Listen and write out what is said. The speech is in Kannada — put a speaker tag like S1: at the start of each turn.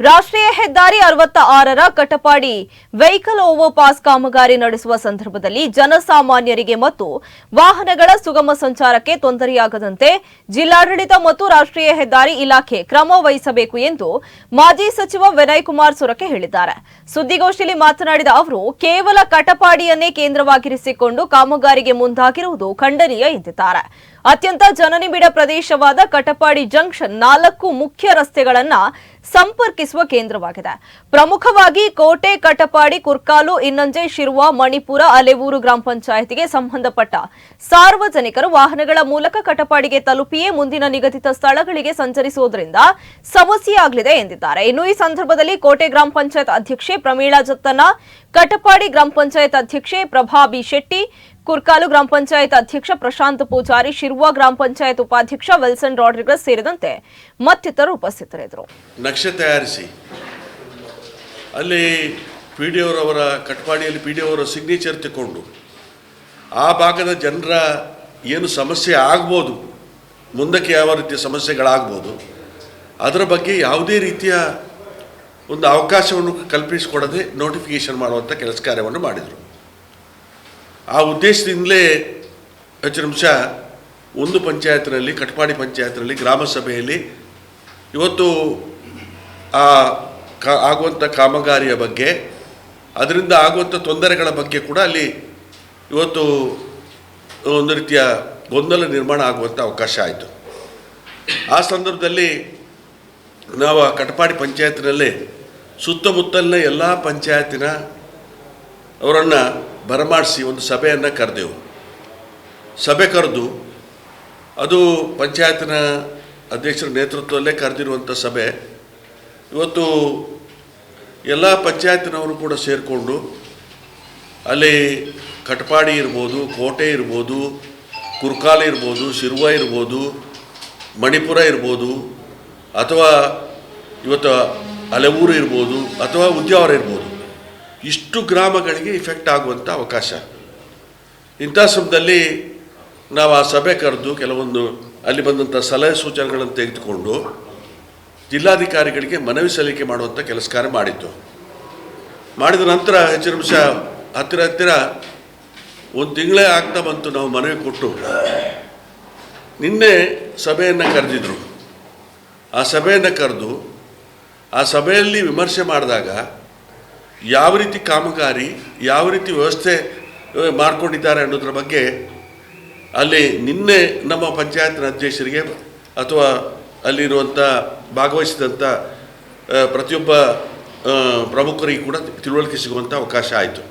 S1: ರಾಷ್ಟ್ರೀಯ ಹೆದ್ದಾರಿ ಅರವತ್ತ ಆರರ ಕಟಪಾಡಿ ವೆಹಿಕಲ್ ಓವರ್ಪಾಸ್ ಕಾಮಗಾರಿ ನಡೆಸುವ ಸಂದರ್ಭದಲ್ಲಿ ಜನಸಾಮಾನ್ಯರಿಗೆ ಮತ್ತು ವಾಹನಗಳ ಸುಗಮ ಸಂಚಾರಕ್ಕೆ ತೊಂದರೆಯಾಗದಂತೆ ಜಿಲ್ಲಾಡಳಿತ ಮತ್ತು ರಾಷ್ಟ್ರೀಯ ಹೆದ್ದಾರಿ ಇಲಾಖೆ ಕ್ರಮ ವಹಿಸಬೇಕು ಎಂದು ಮಾಜಿ ಸಚಿವ ವಿನಯ್ ಕುಮಾರ್ ಸೊರಕೆ ಹೇಳಿದ್ದಾರೆ. ಸುದ್ದಿಗೋಷ್ಠಿಯಲ್ಲಿ ಮಾತನಾಡಿದ ಅವರು, ಕೇವಲ ಕಟಪಾಡಿಯನ್ನೇ ಕೇಂದ್ರವಾಗಿರಿಸಿಕೊಂಡು ಕಾಮಗಾರಿಗೆ ಮುಂದಾಗಿರುವುದು ಖಂಡನೀಯ ಎಂದಿದ್ದಾರೆ. ಅತ್ಯಂತ ಜನನಿಬಿಡ ಪ್ರದೇಶವಾದ ಕಟಪಾಡಿ ಜಂಕ್ಷನ್ ನಾಲ್ಕು ಮುಖ್ಯ ರಸ್ತೆಗಳನ್ನ ಸಂಪರ್ಕಿಸುವ ಕೇಂದ್ರವಾಗಿದೆ. ಪ್ರಮುಖವಾಗಿ ಕೋಟೆ, ಕಟಪಾಡಿ, ಕುರ್ಕಾಲು ಇನ್ನಂಜೆ ಶಿರುವ, ಮಣಿಪುರ, ಅಲೆವೂರು ಗ್ರಾಮ ಪಂಚಾಯತಿಗೆ ಸಂಬಂಧಪಟ್ಟ ಸಾರ್ವಜನಿಕರು ವಾಹನಗಳ ಮೂಲಕ ಕಟಪಾಡಿಗೆ ತಲುಪಿಯೇ ಮುಂದಿನ ನಿಗದಿತ ಸ್ಥಳಗಳಿಗೆ ಸಂಚರಿಸುವುದರಿಂದ ಸಮಸ್ಯೆಯಾಗಲಿದೆ ಎಂದಿದ್ದಾರೆ. ಇನ್ನು ಈ ಸಂದರ್ಭದಲ್ಲಿ ಕೋಟೆ ಗ್ರಾಮ ಪಂಚಾಯತ್ ಅಧ್ಯಕ್ಷೆ ಪ್ರಮೀಳಾ ಜತ್ತನ ಕಟಪಾಡಿ ಗ್ರಾಮ ಪಂಚಾಯತ್ ಅಧ್ಯಕ್ಷೆ ಪ್ರಭಾ ಬಿ ಶೆಟ್ಟಿ ಕುರ್ಕಾಲು ಗ್ರಾಮ ಪಂಚಾಯತ್ ಅಧ್ಯಕ್ಷ ಪ್ರಶಾಂತ್ ಪೂಜಾರಿ, ಶಿರ್ವಾ ಗ್ರಾಮ ಪಂಚಾಯತ್ ಉಪಾಧ್ಯಕ್ಷ ವಿಲ್ಸನ್ ರಾಡ್ರಿಗಸ್ ಸೇರಿದಂತೆ ಮತ್ತಿತರರು ಉಪಸ್ಥಿತರಿದ್ದರು.
S2: ನಕ್ಷೆ ತಯಾರಿಸಿ. ಅಲ್ಲಿ ಪಿ ಡಿ ಅವರವರ ಕಟ್ಪಾಡಿಯಲ್ಲಿ ಪಿ ಡಿ ಅವರ ಸಿಗ್ನೇಚರ್ ತಗೊಂಡು ಆ ಭಾಗದ ಜನರ ಏನು ಸಮಸ್ಯೆ ಆಗ್ಬೋದು, ಮುಂದಕ್ಕೆ ಯಾವ ರೀತಿಯ ಸಮಸ್ಯೆಗಳಾಗ್ಬೋದು, ಅದರ ಬಗ್ಗೆ ಯಾವುದೇ ರೀತಿಯ ಒಂದು ಅವಕಾಶವನ್ನು ಕಲ್ಪಿಸಿಕೊಡದೆ ನೋಟಿಫಿಕೇಷನ್ ಮಾಡುವಂಥ ಕೆಲಸ ಕಾರ್ಯವನ್ನು ಮಾಡಿದರು. ಆ ಉದ್ದೇಶದಿಂದಲೇ ನಿಮಿಷ, ಒಂದು ಪಂಚಾಯತ್ನಲ್ಲಿ, ಕಟ್ಪಾಡಿ ಪಂಚಾಯತ್ನಲ್ಲಿ, ಗ್ರಾಮ ಸಭೆಯಲ್ಲಿ ಇವತ್ತು ಆ ಕ ಆಗುವಂಥ ಕಾಮಗಾರಿಯ ಬಗ್ಗೆ, ಅದರಿಂದ ಆಗುವಂಥ ತೊಂದರೆಗಳ ಬಗ್ಗೆ ಕೂಡ ಅಲ್ಲಿ ಇವತ್ತು ಒಂದು ರೀತಿಯ ಗೊಂದಲ ನಿರ್ಮಾಣ ಆಗುವಂಥ ಅವಕಾಶ ಆಯಿತು. ಆ ಸಂದರ್ಭದಲ್ಲಿ ನಾವು ಕಟಪಾಡಿ ಪಂಚಾಯತ್ನಲ್ಲೇ ಸುತ್ತಮುತ್ತಲಿನ ಎಲ್ಲ ಪಂಚಾಯತಿನ ಅವರನ್ನು ಬರಮಾಡಿಸಿ ಒಂದು ಸಭೆಯನ್ನು ಕರೆದೆವು. ಸಭೆ ಕರೆದು ಅದು ಪಂಚಾಯತಿನ ಅಧ್ಯಕ್ಷರ ನೇತೃತ್ವದಲ್ಲೇ ಕರೆದಿರುವಂಥ ಸಭೆ. ಇವತ್ತು ಎಲ್ಲ ಪಂಚಾಯತಿನವರು ಕೂಡ ಸೇರಿಕೊಂಡು ಅಲ್ಲಿ ಕಟ್ಪಾಡಿ ಇರ್ಬೋದು, ಕೋಟೆ ಇರ್ಬೋದು, ಕುರ್ಕಾಲ ಇರ್ಬೋದು, ಶಿರ್ವ ಇರ್ಬೋದು, ಮಣಿಪುರ ಇರ್ಬೋದು, ಅಥವಾ ಇವತ್ತು ಅಲೆವೂರು ಇರ್ಬೋದು, ಅಥವಾ ಉದ್ಯಾವರ ಇರ್ಬೋದು. ಇಷ್ಟು ಗ್ರಾಮಗಳಿಗೆ ಇಫೆಕ್ಟ್ ಆಗುವಂಥ ಅವಕಾಶ. ಇಂಥ ಸಮಯದಲ್ಲಿ ನಾವು ಆ ಸಭೆ ಕರೆದು ಕೆಲವೊಂದು ಅಲ್ಲಿ ಬಂದಂಥ ಸಲಹೆ ಸೂಚನೆಗಳನ್ನು ತೆಗೆದುಕೊಂಡು ಜಿಲ್ಲಾಧಿಕಾರಿಗಳಿಗೆ ಮನವಿ ಸಲ್ಲಿಕೆ ಮಾಡುವಂಥ ಕೆಲಸ ಕಾರ್ಯ ಮಾಡಿತ್ತು ಮಾಡಿದ ನಂತರ ಹೆಚ್ಚು ನಿಮಿಷ ಹತ್ತಿರ ಹತ್ತಿರ ಒಂದು ತಿಂಗಳೇ ಆಗ್ತಾ ಬಂತು ನಾವು ಮನವಿ ಕೊಟ್ಟು. ನಿನ್ನೆ ಸಭೆಯನ್ನು ಕರೆದಿದ್ರು. ಆ ಸಭೆಯನ್ನು ಕರೆದು ಆ ಸಭೆಯಲ್ಲಿ ವಿಮರ್ಶೆ ಮಾಡಿದಾಗ ಯಾವ ರೀತಿ ಕಾಮಗಾರಿ, ಯಾವ ರೀತಿ ವ್ಯವಸ್ಥೆ ಮಾಡಿಕೊಂಡಿದ್ದಾರೆ ಅನ್ನೋದ್ರ ಬಗ್ಗೆ ಅಲ್ಲಿ ನಿನ್ನೆ ನಮ್ಮ ಪಂಚಾಯತ್ ಅಧ್ಯಕ್ಷರಿಗೆ ಅಥವಾ ಅಲ್ಲಿರುವಂಥ ಭಾಗವಹಿಸಿದಂಥ ಪ್ರತಿಯೊಬ್ಬ ಪ್ರಮುಖರಿಗೆ ಕೂಡ ತಿಳುವಳಿಕೆ ಸಿಗುವಂಥ ಅವಕಾಶ ಆಯಿತು.